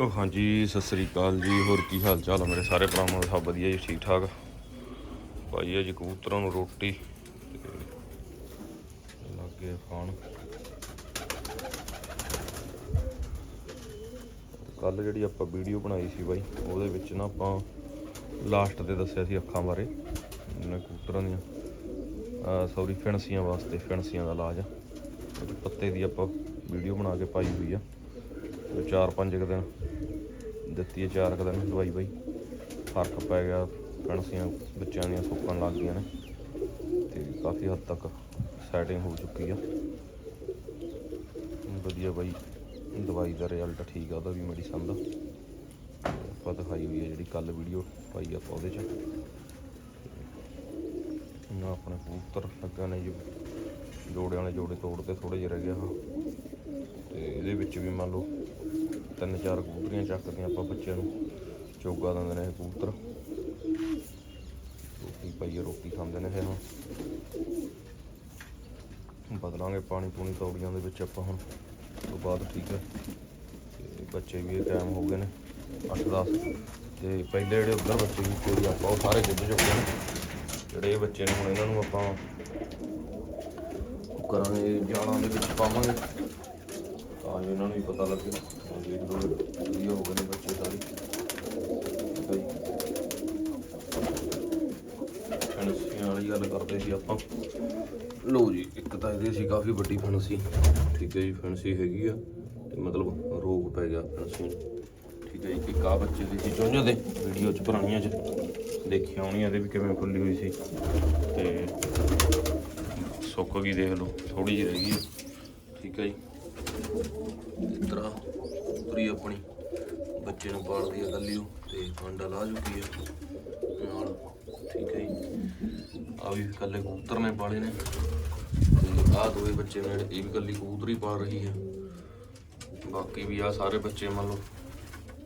ਹਾਂਜੀ, ਸਤਿ ਸ੍ਰੀ ਅਕਾਲ ਜੀ। ਹੋਰ ਕੀ ਹਾਲ ਚਾਲ ਆ ਮੇਰੇ ਸਾਰੇ ਭਰਾਵਾਂ ਦਾ? ਸਭ ਵਧੀਆ ਜੀ ਠੀਕ ਠਾਕ ਭਾਈ ਹੈ ਜੀ ਕਬੂਤਰਾਂ ਨੂੰ ਰੋਟੀ ਤੇ ਲੱਗੇ ਖਾਣ। ਕੱਲ ਜਿਹੜੀ ਆਪਾਂ ਵੀਡੀਓ ਬਣਾਈ ਸੀ ਬਾਈ, ਉਹਦੇ ਵਿੱਚ ਨਾ ਆਪਾਂ ਲਾਸਟ ਤੇ ਦੱਸਿਆ ਸੀ ਅੱਖਾਂ ਬਾਰੇ ਕਬੂਤਰਾਂ ਦੀਆਂ। ਸੌਰੀ ਫਿਣਸੀਆਂ ਵਾਸਤੇ, ਫਿਣਸੀਆਂ ਦਾ ਇਲਾਜ ਉਹਦੇ ਪੱਤੇ ਦੀ ਆਪਾਂ ਵੀਡੀਓ ਬਣਾ ਕੇ ਪਾਈ ਹੋਈ ਆ। ਚਾਰ ਪੰਜ ਕੁ ਦਿਨ ਦਿੱਤੀ ਹੈ ਚਾਰ ਕੁ ਦਿਨ ਦਵਾਈ ਬਾਈ। ਫ਼ਰਕ ਪੈ ਗਿਆ ਫਿਣਸੀਆਂ ਬੱਚਿਆਂ ਦੀਆਂ ਸੁੱਕਣ ਲੱਗ ਗਈਆਂ ਨੇ। ਤੇ ਕਾਫੀ ਹੱਦ ਤੱਕ ਸੈਟਿੰਗ ਹੋ ਚੁੱਕੀ ਆ। ਵਧੀਆ ਬਾਈ, ਦਵਾਈ ਦਾ ਰਿਜ਼ਲਟ ਠੀਕ ਆ, ਉਹਦਾ ਵੀ ਮੈਡੀਸਨ ਦਾ। ਆਪਾਂ ਦਿਖਾਈ ਹੋਈ ਹੈ ਜਿਹੜੀ ਕੱਲ ਵੀਡੀਓ ਪਾਈ ਆਪਾਂ ਉਹਦੇ ਚ। ਨਾ ਆਪਣੇ ਕਬੂਤਰ ਲੱਗਾ ਨੇ ਜੀ। ਜੋੜਿਆਂ ਵਾਲੇ ਜੋੜੇ ਤੋੜ ਤੇ ਥੋੜੇ ਜਿਹਾ ਰਹਿ ਗਿਆ। ਹਾਂ ਤੇ ਇਹਦੇ ਵਿੱਚ ਵੀ ਮੰਨ ਲਓ ਤਿੰਨ ਚਾਰ ਕਬੂਤਰੀਆਂ ਚੱਕਦੀਆਂ ਆਪਾਂ ਬੱਚਿਆਂ ਨੂੰ। ਚੋਗਾ ਦਿੰਦੇ ਨੇ ਇਹ ਕਬੂਤਰ। ਰੋਟੀ ਪਾਈਏ, ਰੋਟੀ ਖਾਂਦੇ ਨੇ ਇਹ ਹੁਣ। ਬਦਲਾਂਗੇ ਪਾਣੀ ਪੂਣੀ ਤੌੜੀਆਂ ਦੇ ਵਿੱਚ ਆਪਾਂ ਹੁਣ। ਤੋਂ ਬਾਅਦ ਠੀਕ ਹੈ ਤੇ ਬੱਚੇ ਵੀ ਇਹ ਟਾਈਮ ਹੋ ਗਏ ਨੇ 8-10 ਤੇ ਪਹਿਲੇ ਜਿਹੜੇ ਉੱਧਰ ਬੱਚੇ ਵੀ ਚੋਰੀ ਆਪਾਂ ਉਹ ਸਾਰੇ ਗਿੱਧ ਚੁੱਕੇ ਨੇ। ਜਿਹੜੇ ਇਹ ਬੱਚੇ ਨੇ ਹੁਣ ਇਹਨਾਂ ਨੂੰ ਆਪਾਂ ਉਹ ਕਰਾਂਗੇ ਜਾਲਾਂ ਦੇ ਵਿੱਚ ਪਾਵਾਂਗੇ। ਤਾਂ ਜੋ ਇਹਨਾਂ ਨੂੰ ਵੀ ਪਤਾ ਲੱਗੇ। ਹੁਣ ਦੇਖ ਵਧੀਆ ਹੋ ਗਏ ਨੇ ਬੱਚੇ ਸਾਰੇ ਠੀਕ ਹੈ ਜੀ ਫੈਂਸੀਆਂ ਵਾਲੀ ਗੱਲ ਕਰਦੇ ਸੀ ਆਪਾਂ। ਲਓ ਜੀ, ਇੱਕ ਤਾਂ ਇਹਦੇ ਸੀ ਕਾਫੀ ਵੱਡੀ ਫੈਂਸੀ। ਠੀਕ ਹੈ ਜੀ, ਫੈਂਸੀ ਹੈਗੀ ਆ। ਤੇ ਮਤਲਬ ਰੋਗ ਪੈ ਗਿਆ ਫੈਂਸੀ ਠੀਕ ਹੈ ਜੀ ਕਿ ਆ ਬੱਚੇ ਦੀ ਸੀ ਚੁੰਝ ਦੇ ਵੀਡੀਓ ਚ, ਪੁਰਾਣੀਆਂ ਚ। ਦੇਖੀ ਆਉਣੀ ਇਹਦੇ ਵੀ ਕਿਵੇਂ ਫੁੱਲੀ ਹੋਈ ਸੀ। ਤੇ ਸੁੱਕ ਗਈ ਦੇਖ ਲਓ ਥੋੜੀ ਜਿਹੀ ਰਹਿ ਗਈ ਆ। ਠੀਕ ਹੈ ਜੀ। ਤਰ੍ਹਾਂ ਪੂਰੀ ਆਪਣੀ ਬੱਚੇ ਨੂੰ ਪਾਲਦੀ ਹੈ ਗੱਲੀ ਉਹ ਤੇ ਅੰਡਾ ਲਾ ਚੁੱਕੀ ਹੈ ਨਾਲ ਠੀਕ ਹੈ ਜੀ। ਆ ਵੀ ਕੱਲੇ ਕਬੂਤਰ ਨੇ ਪਾਲੇ ਨੇ। ਤੇ ਆ ਦੋਵੇਂ ਬੱਚੇ ਨੇ ਇਹ ਵੀ ਕੱਲੀ ਕਬੂਤਰ ਹੀ ਪਾਲ ਰਹੀ ਹੈ ਬਾਕੀ ਵੀ ਆ ਸਾਰੇ ਬੱਚੇ ਮੰਨ ਲਓ,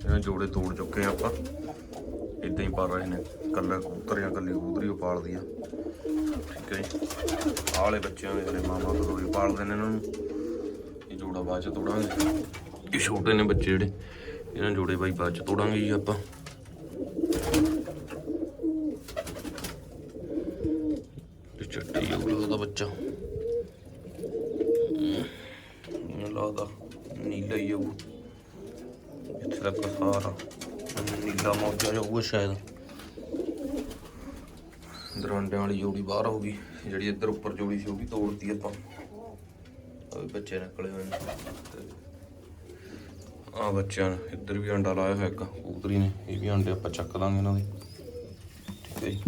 ਇਹਨਾਂ ਜੋੜੇ ਤੋੜ ਚੁੱਕੇ ਆ ਆਪਾਂ। ਇਦਾਂ ਹੀ ਪਾਲ ਰਹੇ ਨੇ। ਕੱਲਾ ਕਬੂਤਰ ਜਾਂ ਕੱਲੀ ਕਬੂਤਰੀ ਉਹ ਪਾਲਦੀ ਆ। ਠੀਕ ਹੈ ਜੀ। ਆਹ ਵਾਲੇ ਬੱਚਿਆਂ ਦੇ ਜਿਹੜੇ ਮਾਮਾ ਹੀ ਪਾਲਦੇ ਨੇ ਇਹਨਾਂ ਨੂੰ। ਜੋੜਾ ਬਾਅਦ ਚ ਤੋੜਾਂਗੇ। ਇਹ ਛੋਟੇ ਨੇ ਬੱਚੇ ਜਿਹੜੇ, ਇਹਨਾਂ ਜੋੜੇ ਬਾਈ ਬਾਅਦ ਚ ਤੋੜਾਂਗੇ ਜੀ ਆਪਾਂ। ਤੇ ਚੱਟੀ ਉਹ ਦਾ ਬੱਚਾ। ਮੈਨੂੰ ਲੱਗਦਾ ਨੀਲਾ ਹੀ ਉਹ ਇੱਥੇ ਤੱਕ ਸਾਰਾ। ਨੀਲਾ ਮੌਜਾ ਜਾਊਗਾ ਸ਼ਾਇਦ। ਦਰਾਂਡਿਆਂ ਵਾਲੀ ਜੋੜੀ ਬਾਹਰ ਹੋ ਗਈ ਜਿਹੜੀ ਇੱਧਰ ਉੱਪਰ ਜੋੜੀ ਸੀ ਉਹ ਵੀ ਤੋੜਤੀ ਆਪਾਂ। ਆ ਵੀ ਬੱਚੇ ਨਿਕਲੇ ਹੋਏ ਨੇ। ਆ ਬੱਚਿਆਂ ਨੇ, ਇੱਧਰ ਵੀ ਅੰਡਾ ਲਾਇਆ ਹੋਇਆ ਇੱਕ, ਕਬੂਤਰੀ ਨੇ, ਇਹ ਵੀ ਅੰਡੇ ਆਪਾਂ ਚੱਕ ਦਾਂਗੇ ਇਹਨਾਂ ਦੇ। ਠੀਕ ਹੈ ਜੀ।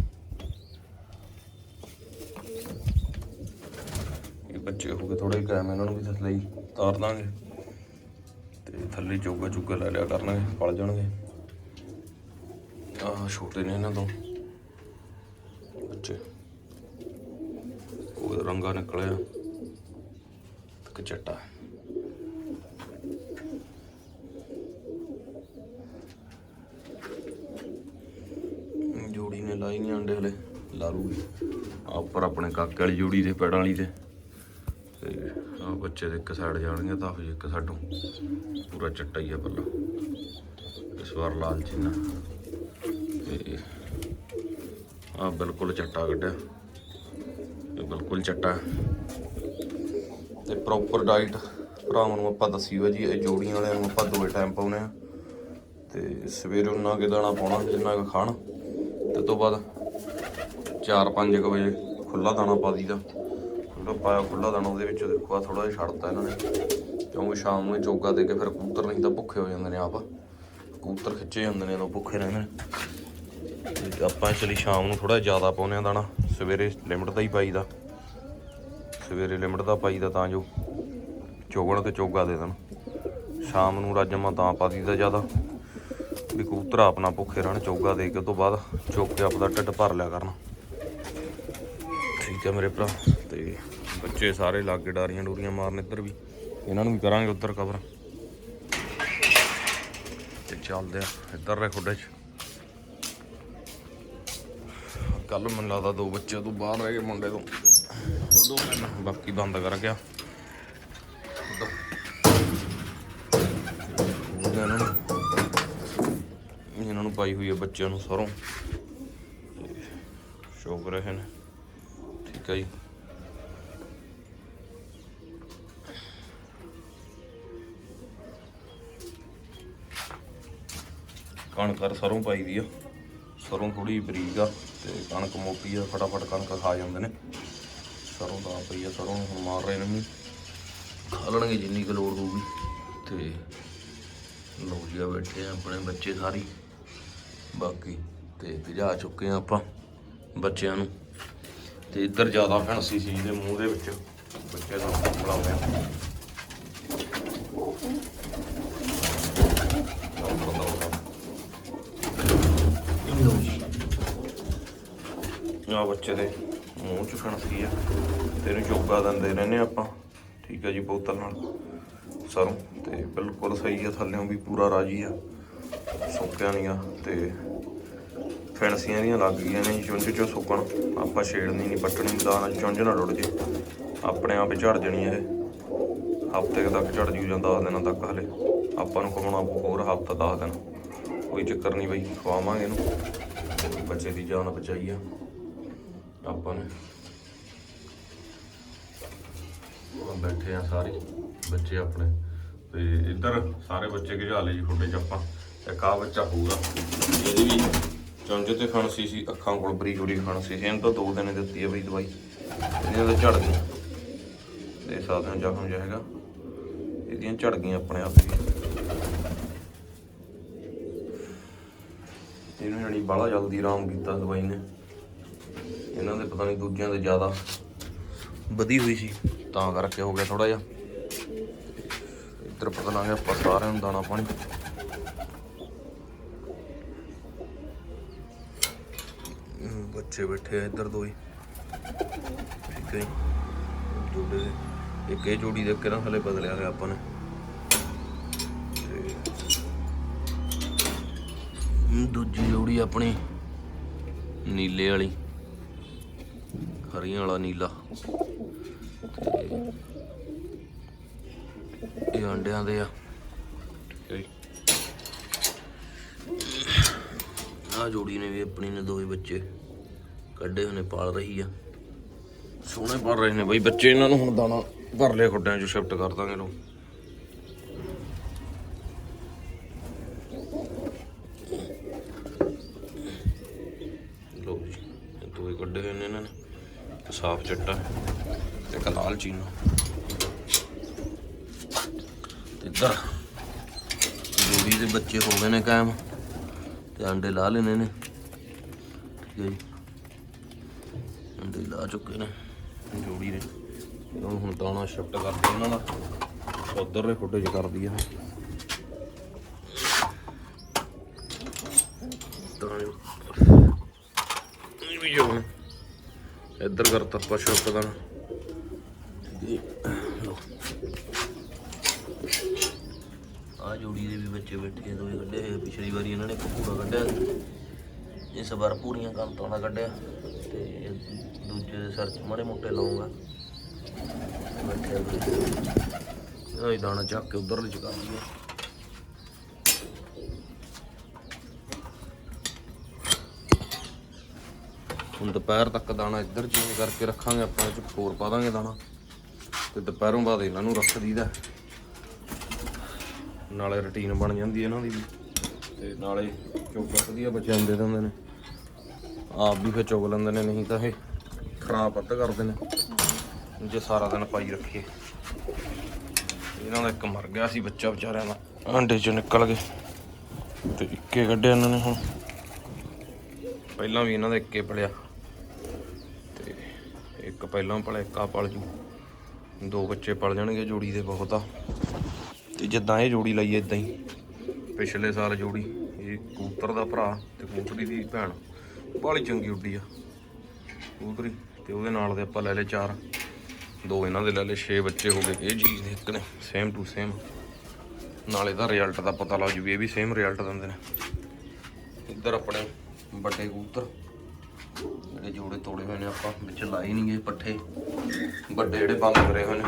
ਇਹ ਬੱਚੇ ਹੋ ਗਏ ਥੋੜੇ ਕਾਇਮ ਇਹਨਾਂ ਨੂੰ ਵੀ ਥੱਲੇ ਹੀ ਤਾਰ ਦਾਂਗੇ। ਤੇ ਥੱਲੇ ਚੋਗਾ ਚੁੱਗਾ ਲੈ ਲਿਆ ਕਰਨਗੇ ਪਲ ਜਾਣਗੇ। ਆ ਛੋਟੇ ਨੇ ਇਹਨਾਂ ਤੋਂ। ਬੱਚੇ। ਉਹ ਰੰਗਾ ਨਿਕਲਿਆ। ਤੇ ਚੱਟਾ। ਜੋੜੀ ਨੇ ਲਾਈ ਨਹੀਂ ਅੰਡੇ ਹਲੇ, ਲਾ ਲੂਗੀ ਆ ਉੱਪਰ ਆਪਣੇ ਕਾਕੇ ਵਾਲੀ ਜੋੜੀ ਦੇ, ਪੈੜਾਂ ਵਾਲੀ ਤੇ ਤੇ ਆ ਬੱਚੇ ਦੇ ਇੱਕ ਸਾਈਡ ਜਾਣਗੇ, ਤਾਂ ਫਿਰ ਇੱਕ ਸਾਡੋਂ। ਪੂਰਾ ਚੱਟਾ ਹੀ ਆ ਪੱਲਾ। ਇਸ ਵਾਰ ਲਾਲ ਚੀਨਾ। ਤੇ ਆ ਬਿਲਕੁਲ ਚੱਟਾ ਕੱਢਿਆ। ਬਿਲਕੁਲ ਚੱਟਾ। ਤੇ ਪ੍ਰੋਪਰ ਡਾਈਟ ਭਰਾਵਾਂ ਨੂੰ ਆਪਾਂ ਦੱਸੀ ਵਾ ਜੀ, ਇਹ ਜੋੜੀਆਂ ਵਾਲਿਆਂ ਨੂੰ ਆਪਾਂ ਦੋਏ ਟਾਈਮ ਪਾਉਨੇ ਆ ਤੇ ਸਵੇਰੇ ਉਹਨਾਂ ਕੇ ਦਾਣਾ ਪਾਉਣਾ, ਜਿੰਨਾ ਕੁ ਖਾਣ। ਤੇ ਤੋਂ ਬਾਅਦ 4-5 ਵਜੇ ਖੁੱਲਾ ਦਾਣਾ ਪਾ ਦਈਦਾ। ਖੁੱਲਾ ਪਾਇਆ ਖੁੱਲਾ ਦਾਣਾ, ਉਹਦੇ ਵਿੱਚ ਦੇਖੋ ਆ ਥੋੜਾ ਜਿਹਾ ਛੱਡਤਾ ਇਹਨਾਂ ਨੇ। ਕਿਉਂਕਿ ਸ਼ਾਮ ਨੂੰ ਇਹ ਚੋਗਾ ਦੇ ਕੇ ਫਿਰ ਕਬੂਤਰ ਨਹੀਂ ਤਾਂ ਭੁੱਖੇ ਹੋ ਜਾਂਦੇ ਨੇ ਆਪ। ਕਬੂਤਰ ਖਿੱਚੇ ਜਾਂਦੇ ਨੇ ਉਦੋਂ ਭੁੱਖੇ ਰਹਿੰਦੇ ਨੇ। ਆਪਾਂ ਚਲੀ ਸ਼ਾਮ ਨੂੰ ਥੋੜਾ ਜ਼ਿਆਦਾ ਪਾਉਂਦੇ ਆ ਦਾਣਾ। ਸਵੇਰੇ ਲਿਮਟ ਦਾ ਹੀ ਪਾਈਦਾ। ਸਵੇਰੇ ਲਿਮਟ ਦਾ ਪਾਈਦਾ ਤਾਂ ਜੋ ਚੋਗਣ ਤੇ ਚੋਗਾ ਦੇ ਦੇਣ। ਸ਼ਾਮ ਨੂੰ ਰਾਜਮਾ ਤਾਂ ਪਾ ਦਈਦਾ ਜ਼ਿਆਦਾ। ਵੀ ਕਬੂਤਰ ਆਪਣਾ ਭੁੱਖੇ ਰਹਿਣ, ਚੋਗਾ ਦੇ ਕੇ ਉਹ ਤੋਂ ਬਾਅਦ ਚੁੱਕ ਕੇ ਆਪਦਾ ਢਿੱਡ ਭਰ ਲਿਆ ਕਰਨ। ਠੀਕ ਹੈ ਮੇਰੇ ਭਰਾ, ਤੇ ਬੱਚੇ ਸਾਰੇ ਲਾਗੇ ਡਾਰੀਆਂ ਡੂਰੀਆਂ ਮਾਰਨ ਇੱਧਰ ਵੀ। ਇਹਨਾਂ ਨੂੰ ਵੀ ਕਰਾਂਗੇ ਉੱਧਰ ਕਵਰ ਤੇ ਚੱਲਦੇ ਆ ਇੱਧਰ ਦੇ ਖੁੱਡੇ 'ਚ। ਕੱਲ ਮੈਨੂੰ ਲੱਗਦਾ ਦੋ ਬੱਚੇ ਤੋਂ ਬਾਹਰ ਰਹਿ ਗਏ ਮੁੰਡੇ ਤੋਂ। ਦੋ ਤਿੰਨ ਬਾਕੀ ਬੰਦ ਕਰ ਗਿਆ। ਇਹਨਾਂ ਨੂੰ ਇਹਨਾਂ ਨੂੰ ਪਾਈ ਹੋਈ ਹੈ ਬੱਚਿਆਂ ਨੂੰ ਸਰੋਂ। ਸ਼ੌਕ ਰਹੇ ਨੇ। ਠੀਕ ਹੈ ਜੀ। ਕਣਕ ਕਰ ਸਰੋਂ ਪਾਈ ਦੀ ਆ। ਸਰੋਂ ਥੋੜੀ ਬਰੀਕ ਆ ਤੇ ਕਣਕ ਮੋਟੀ ਆ, ਫਟਾਫਟ ਕਣਕ ਖਾ ਜਾਂਦੇ ਨੇ। ਸਰੋਂ ਦਾ ਪਈ ਆ ਸਰੋਂ ਨੂੰ ਹੁਣ ਮਾਰ ਰਹੇ ਨੇ ਵੀ। ਖਾ ਲੈਣਗੇ ਜਿੰਨੀ ਕੁ ਲੋੜ ਹੋਊਗੀ। ਤੇ ਲੋਕ ਬੈਠੇ ਆ ਆਪਣੇ ਬੱਚੇ ਸਾਰੀ। ਬਾਕੀ ਤੇ ਭਜਾ ਚੁੱਕੇ ਆ ਆਪਾਂ ਬੱਚਿਆਂ ਨੂੰ। ਤੇ ਇੱਧਰ ਜ਼ਿਆਦਾ ਫੈਂਸੀ ਸੀ ਇਹਦੇ ਮੂੰਹ ਦੇ ਵਿੱਚ। ਬੱਚੇ ਦਾ ਕੰਬਲਾ ਹੋਇਆ ਆ ਬੱਚੇ ਦੇ। ਮੂੰਹ ਚ ਫਣਸੀ ਆ। ਤੇ ਇਹਨੂੰ ਚੋਗਾ ਦਿੰਦੇ ਰਹਿੰਦੇ ਆਪਾਂ। ਠੀਕ ਆ ਜੀ ਬੋਤਲ ਨਾਲ। ਸਰੋਂ ਤੇ ਬਿਲਕੁਲ ਸਹੀ ਆ, ਥੱਲਿਓਂ ਵੀ ਪੂਰਾ ਰਾਜੀ ਆ। ਸੁੱਕਿਆ ਨਹੀਂ ਆ ਤੇ ਫੈਂਸੀਆਂ ਦੀਆਂ ਲੱਗ ਗਈਆਂ ਨੇ ਚੁੰਝ ਚੋਂ ਸੁੱਕਣ। ਆਪਾਂ ਛੇੜਨੀ ਨਹੀਂ ਪੱਟਣੀ, ਦਾਣਾ ਚੁੰਝ ਨਾ ਰੁੜ ਜੇ। ਆਪਣੇ ਆਪ ਹੀ ਝੜ ਜਣੀ ਇਹ। ਹਫ਼ਤੇ ਤੱਕ ਝੜ ਜੂ ਜਾਂ 10 ਦਿਨਾਂ ਤੱਕ ਹਲੇ। ਆਪਾਂ ਨੂੰ ਖਵਾਉਣਾ ਹੋਰ ਹਫ਼ਤਾ 10 ਦਿਨ। ਕੋਈ ਚੱਕਰ ਨਹੀਂ ਬਈ, ਖਵਾਵਾਂਗੇ ਇਹਨੂੰ। ਬੱਚੇ ਦੀ ਜਾਨ ਬਚਾਈ ਆ। ਆਪਾਂ ਨੇ। ਬੈਠੇ ਆ ਸਾਰੇ ਬੱਚੇ ਆਪਣੇ। ਤੇ ਇੱਧਰ ਸਾਰੇ ਬੱਚੇ ਗਿਜਾ ਲਏ ਜੀ ਫੁੱਟੇ ਚ ਆਪਾਂ। ਇੱਕ ਆ ਬੱਚਾ ਹੋਊਗਾ। ਇਹਦੀ ਵੀ ਚੰਜ ਤੇ ਖਾਂਸੀ ਸੀ ਅੱਖਾਂ ਕੋਲ ਬਰੀ ਜੁੜੀ ਖਾਂਸੀ ਸੀ ਇਹਨੂੰ ਤਾਂ ਦੋ ਦਿਨ ਦਿੱਤੀ ਹੈ ਬਈ ਦਵਾਈ। ਇਹਦੀਆਂ ਤਾਂ ਝੜ ਗਈਆਂ ਦੇ ਸਕਦੇ ਹੋ ਜ਼ਖਮ ਜਿਹਾ ਹੈਗਾ। ਇਹਦੀਆਂ ਝੜ ਗਈਆਂ ਆਪਣੇ ਆਪ ਹੀ। ਇਹਨੂੰ ਜਾਣੀ ਬਾਹਲਾ ਜਲਦੀ ਆਰਾਮ ਕੀਤਾ ਦਵਾਈ ਨੇ। ਇਹਨਾਂ ਦੇ ਪਤਾ ਨਹੀਂ ਦੂਜਿਆਂ ਦੇ ਜ਼ਿਆਦਾ ਵਧੀ ਹੋਈ ਸੀ, ਤਾਂ ਕਰਕੇ ਹੋ ਗਿਆ ਥੋੜਾ ਜਿਹਾ। ਇੱਧਰ ਪਤਾ ਲੱਗ ਆਪਾਂ ਸਾਰਿਆਂ ਨੂੰ ਦਾਣਾ ਪਾਣੀ। ਬੱਚੇ ਬੈਠੇ ਆ ਇੱਧਰ ਦੋ ਹੀ। ਠੀਕ ਹੈ। ਜੋੜੇ ਇੱਕ ਇਹ ਜੋੜੀ ਦੇ ਕੇ ਨਾ ਹਲੇ ਬਦਲਿਆ ਹੋਇਆ ਆਪਾਂ ਨੇ। ਦੂਜੀ ਜੋੜੀ ਆਪਣੀ ਨੀਲੇ ਵਾਲੀ। ਹਰੀਆਂ ਵਾਲਾ ਨੀਲਾ। ਇਹ ਅੰਡਿਆਂ ਦੇ ਆ। ਹੈ। ਆਹ ਜੋੜੀ ਨੇ ਵੀ ਆਪਣੀ ਨੇ ਦੋਵੇਂ ਬੱਚੇ ਕੱਢੇ ਨੇ ਪਾਲ ਰਹੀ ਆ। ਸੋਹਣੇ ਪੜ ਰਹੇ ਨੇ ਬਈ ਬੱਚੇ ਇਹਨਾਂ ਨੂੰ ਹੁਣ ਦਾਣਾ ਭਰ ਲਿਆ ਖੁੱਡਿਆਂ 'ਚ ਸ਼ਿਫਟ ਕਰ ਦਾਂਗੇ ਲੋ ਜੀ ਇਹ ਦੋਵੇਂ ਕੱਢੇ ਹੋਏ ਨੇ ਇਹਨਾਂ ਨੇ ਇੱਕ ਸਾਫ਼ ਚਿੱਟਾ ਤੇ ਇੱਕ ਲਾਲ ਚੀਨਾ। ਤੇ ਇੱਧਰ ਜੋੜੀ ਦੇ ਬੱਚੇ ਹੋ ਗਏ ਨੇ ਕਾਇਮ ਤੇ ਅੰਡੇ ਲਾ ਲੈਣੇ ਨੇ। ਠੀਕ ਹੈ ਜੀ। ਅੰਡੇ ਲਾ ਚੁੱਕੇ ਨੇ ਜੋੜੀ ਦੇ। ਹੁਣ ਦਾਣਾ ਸ਼ਿਫਟ ਕਰਦੇ ਇਹਨਾਂ ਦਾ। ਉਧਰ ਦੇ ਫੁੱਟੇ ਚ ਕਰਦੀ ਆ ਤਾਂ ਇਹ ਵੀ ਜੋ ਇੱਧਰ ਕਰਤਾ ਆਪਾਂ ਸ਼ਿਫਟ ਆ ਜੋੜੀ ਦੇ ਵੀ ਬੱਚੇ ਬੈਠੇ ਦੋਵੇਂ ਕੱਢੇ ਹੋਏ ਪਿਛਲੀ ਵਾਰੀ ਇਹਨਾਂ ਨੇ ਇੱਕ ਪੂਰਾ ਕੱਢਿਆ ਇਸ ਵਾਰ ਪੂਰੀਆਂ ਕੰਤਾਂ ਦਾ ਕੱਢਿਆ। ਤੇ ਦੂਜੇ ਦੇ ਸਿਰ ਮਾੜੇ ਮੋਟੇ ਲਾਉਂਗਾ ਬੈਠੇ ਆ। ਦਾਣਾ ਚੱਕ ਕੇ ਉਧਰ ਚਕਾ ਦਈਏ ਹੁਣ ਦੁਪਹਿਰ ਤੱਕ ਦਾਣਾ ਇੱਧਰ ਚੇਂਜ ਕਰਕੇ ਰੱਖਾਂਗੇ, ਆਪਾਂ ਇਹ 'ਚ ਹੋਰ ਪਾ ਦਾਂਗੇ ਦਾਣਾ। ਤੇ ਦੁਪਹਿਰੋਂ ਬਾਅਦ ਇਹਨਾਂ ਨੂੰ ਰੱਖ ਦਈਦਾ। ਨਾਲੇ ਰੁਟੀਨ ਬਣ ਜਾਂਦੀ ਇਹਨਾਂ ਦੀ ਵੀ। ਤੇ ਨਾਲੇ ਚੋਗਾ ਵਧੀਆ ਬੱਚਿਆਂ ਦੇ ਦਿੰਦੇ ਨੇ ਆਪ ਵੀ ਫਿਰ ਚੁਗ ਲੈਂਦੇ ਨੇ, ਨਹੀਂ ਤਾਂ ਇਹ ਖਰਾਬ ਅੱਧ ਕਰਦੇ ਨੇ। ਜੇ ਸਾਰਾ ਦਿਨ ਪਾਈ ਰੱਖੀਏ। ਇਹਨਾਂ ਦਾ ਇੱਕ ਮਰ ਗਿਆ ਸੀ ਬੱਚਾ ਵਿਚਾਰਿਆਂ ਦਾ। ਆਂਡੇ ਚੋਂ ਨਿਕਲ ਗਏ। ਤੇ ਇੱਕੇ ਕੱਢਿਆ ਇਹਨਾਂ ਨੇ ਹੁਣ। ਪਹਿਲਾਂ ਵੀ ਇਹਨਾਂ ਦਾ ਇੱਕੇ ਪਲਿਆ। ਇੱਕ ਪਹਿਲਾਂ ਪਲ ਇੱਕ ਆ ਪਲ ਜੂ। ਦੋ ਬੱਚੇ ਪਲ ਜਾਣਗੇ ਜੋੜੀ ਦੇ ਬਹੁਤ ਆ। ਤੇ ਜਿੱਦਾਂ ਇਹ ਜੋੜੀ ਲਈ ਇਦਾਂ ਹੀ। ਪਿਛਲੇ ਸਾਲ ਜੋੜੀ, ਇਹ ਕਬੂਤਰ ਦਾ ਭਰਾ ਤੇ ਕਬੂਤਰੀ ਦੀ ਭੈਣ। ਬਾਲੀ ਚੰਗੀ ਉੱਡੀ ਆ ਕਬੂਤਰੀ। ਤੇ ਉਹਦੇ ਨਾਲ ਦੇ ਆਪਾਂ ਲੈ ਲਏ ਚਾਰ। ਦੋ ਇਹਨਾਂ ਦੇ ਲੈ ਲਏ 6 ਬੱਚੇ ਹੋ ਗਏ। ਇਹ ਚੀਜ਼ ਦੇ ਇੱਕ ਨੇ ਸੇਮ ਟੂ ਸੇਮ ਨਾਲੇ ਦਾ ਰਿਜ਼ਲਟ ਦਾ ਪਤਾ ਲੱਗ ਜੂ ਵੀ ਇਹ ਵੀ ਸੇਮ ਰਿਜ਼ਲਟ ਦਿੰਦੇ ਨੇ। ਇੱਧਰ ਆਪਣੇ ਵੱਡੇ ਕਬੂਤਰ। ਜਿਹੜੇ ਜੋੜੇ ਤੋੜੇ ਹੋਏ ਨੇ ਆਪਾਂ, ਵਿੱਚ ਲਾਏ ਨਹੀਂ ਗਏ ਪੱਠੇ। ਵੱਡੇ ਜਿਹੜੇ ਬੰਦ ਕਰੇ ਹੋਏ ਨੇ।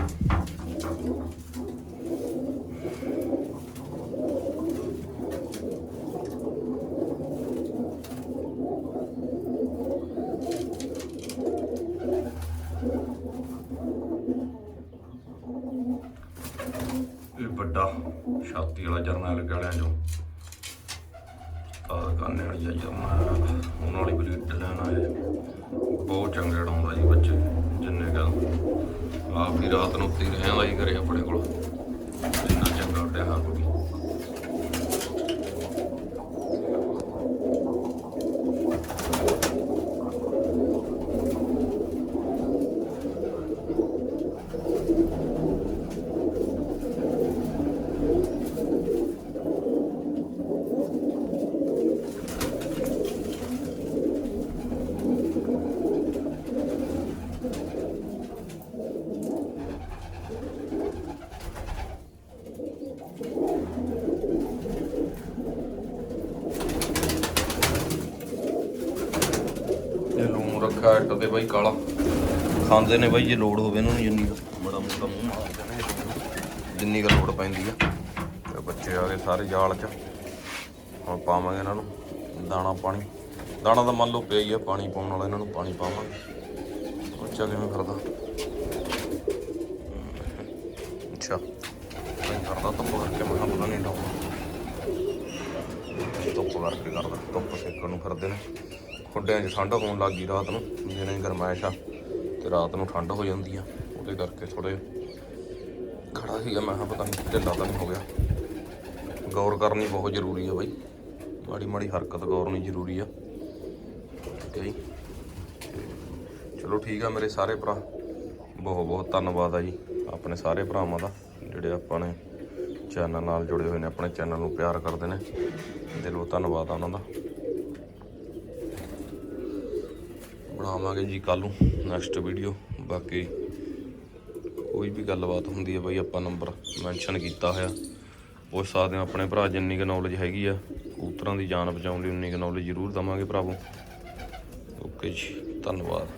ਇਹ ਵੱਡਾ ਛਾਤੀ ਵਾਲਾ ਜਰਨਲ ਵਾਲਿਆਂ ਜੋ ਕਾਨੇ ਵਾਲੀ ਆ ਜਰਨਲ ਉਹਨਾਂ ਵਾਲੀ ਬਲੀਡ ਲੈਣਾ ਹੈ। ਬਹੁਤ ਚੰਗੇ ਡਾਉਂਦਾ ਜੀ ਬੱਚੇ, ਜਿੰਨੇ ਕਾ ਆਪ ਹੀ ਰਾਤ ਨੂੰ ਉੱਤੇ ਰਹਿਣ ਰਹਿੰਦਾ ਹੀ ਕਰੇ ਆਪਣੇ ਕੋਲ ਇੰਨਾ ਚੰਗਾ ਉੱਡਿਆ ਹਾਂ ਕੋਈ ਇਹ ਲੂਣ ਰੱਖਿਆ ਬਾਈ ਕਾਲਾ। ਖਾਂਦੇ ਨੇ ਬਾਈ, ਜੇ ਲੋੜ ਹੋਵੇ ਇਹਨਾਂ ਨੂੰ ਜਿੰਨੀ ਕੁ ਬੜਾ ਮੋਟਾ ਮੂੰਹ ਮਾਰਦੇ ਨੇ ਜਿੰਨੀ ਕੁ ਲੋੜ ਪੈਂਦੀ ਆ। ਤੇ ਬੱਚੇ ਆ ਗਏ ਸਾਰੇ ਜਾਲ 'ਚ। ਹੁਣ ਪਾਵਾਂਗੇ ਇਹਨਾਂ ਨੂੰ ਦਾਣਾ, ਪਾਣੀ। ਦਾਣਾ ਤਾਂ ਮੰਨ ਲਓ ਪਿਆ ਹੀ ਆ, ਪਾਣੀ ਪਾਉਣ ਵਾਲਾ ਇਹਨਾਂ ਨੂੰ ਪਾਣੀ ਪਾਵਾਂਗੇ ਬੱਚਾ ਕਿਵੇਂ ਕਰਦਾ ਅੱਛਾ। ਨਹੀਂ ਕਰਦਾ ਧੁੱਪ ਕਰਕੇ, ਮੈਂ ਕਿਹਾ ਪਤਾ ਨਹੀਂ ਡਾਉਣਾ ਧੁੱਪ ਕਰਕੇ ਕਰਦਾ, ਧੁੱਪ ਸੇਕਣ ਨੂੰ ਫਿਰਦੇ ਨੇ। ਖੁੱਡਿਆਂ 'ਚ ਠੰਡ ਹੋਣ ਲੱਗ ਗਈ ਰਾਤ ਨੂੰ ਦਿਨੇ ਗਰਮਾਇਸ਼ ਆ, ਤੇ ਰਾਤ ਨੂੰ ਠੰਡ ਹੋ ਜਾਂਦੀ ਆ, ਉਹਦੇ ਕਰਕੇ ਥੋੜੇ ਖੜਾ ਸੀਗਾ ਮੈਂ ਕਿਹਾ ਪਤਾ ਨਹੀਂ ਢਿੱਲਾ ਤਾਂ ਨਹੀਂ ਹੋ ਗਿਆ। ਗੌਰ ਕਰਨੀ ਬਹੁਤ ਜ਼ਰੂਰੀ ਆ ਬਾਈ, ਮਾੜੀ ਮਾੜੀ ਹਰਕਤ ਗੌਰਨੀ ਜ਼ਰੂਰੀ ਆ। ਠੀਕ ਹੈ ਜੀ। ਚਲੋ ਠੀਕ ਆ ਮੇਰੇ ਸਾਰੇ ਭਰਾ, ਬਹੁਤ ਬਹੁਤ ਧੰਨਵਾਦ ਆ ਜੀ, ਆਪਣੇ ਸਾਰੇ ਭਰਾਵਾਂ ਦਾ, ਜਿਹੜੇ ਆਪਾਂ ਨੇ ਚੈਨਲ ਨਾਲ ਜੁੜੇ ਹੋਏ ਨੇ, ਆਪਣੇ ਚੈਨਲ ਨੂੰ ਪਿਆਰ ਕਰਦੇ ਨੇ। ਦਿਲੋਂ ਧੰਨਵਾਦ ਆ ਉਹਨਾਂ ਦਾ। ਬਣਾਵਾਂਗੇ ਜੀ ਕੱਲ ਨੂੰ ਨੈਕਸਟ ਵੀਡੀਓ ਬਾਕੀ ਕੋਈ ਵੀ ਗੱਲਬਾਤ ਹੁੰਦੀ ਹੈ ਬਈ ਆਪਾਂ ਨੰਬਰ ਮੈਂਸ਼ਨ ਕੀਤਾ ਹੋਇਆ। ਪੁੱਛ ਸਕਦੇ ਹੋ ਆਪਣੇ ਭਰਾ ਜਿੰਨੀ ਕੁ ਨੌਲੇਜ ਹੈਗੀ ਆ। ਕਬੂਤਰਾਂ ਦੀ ਜਾਨ ਬਚਾਉਣ ਲਈ ਉਨੀ ਕੁ ਨੌਲੇਜ ਜ਼ਰੂਰ ਦਵਾਂਗੇ ਭਰਾਵੋ। ਓਕੇ ਜੀ, ਧੰਨਵਾਦ।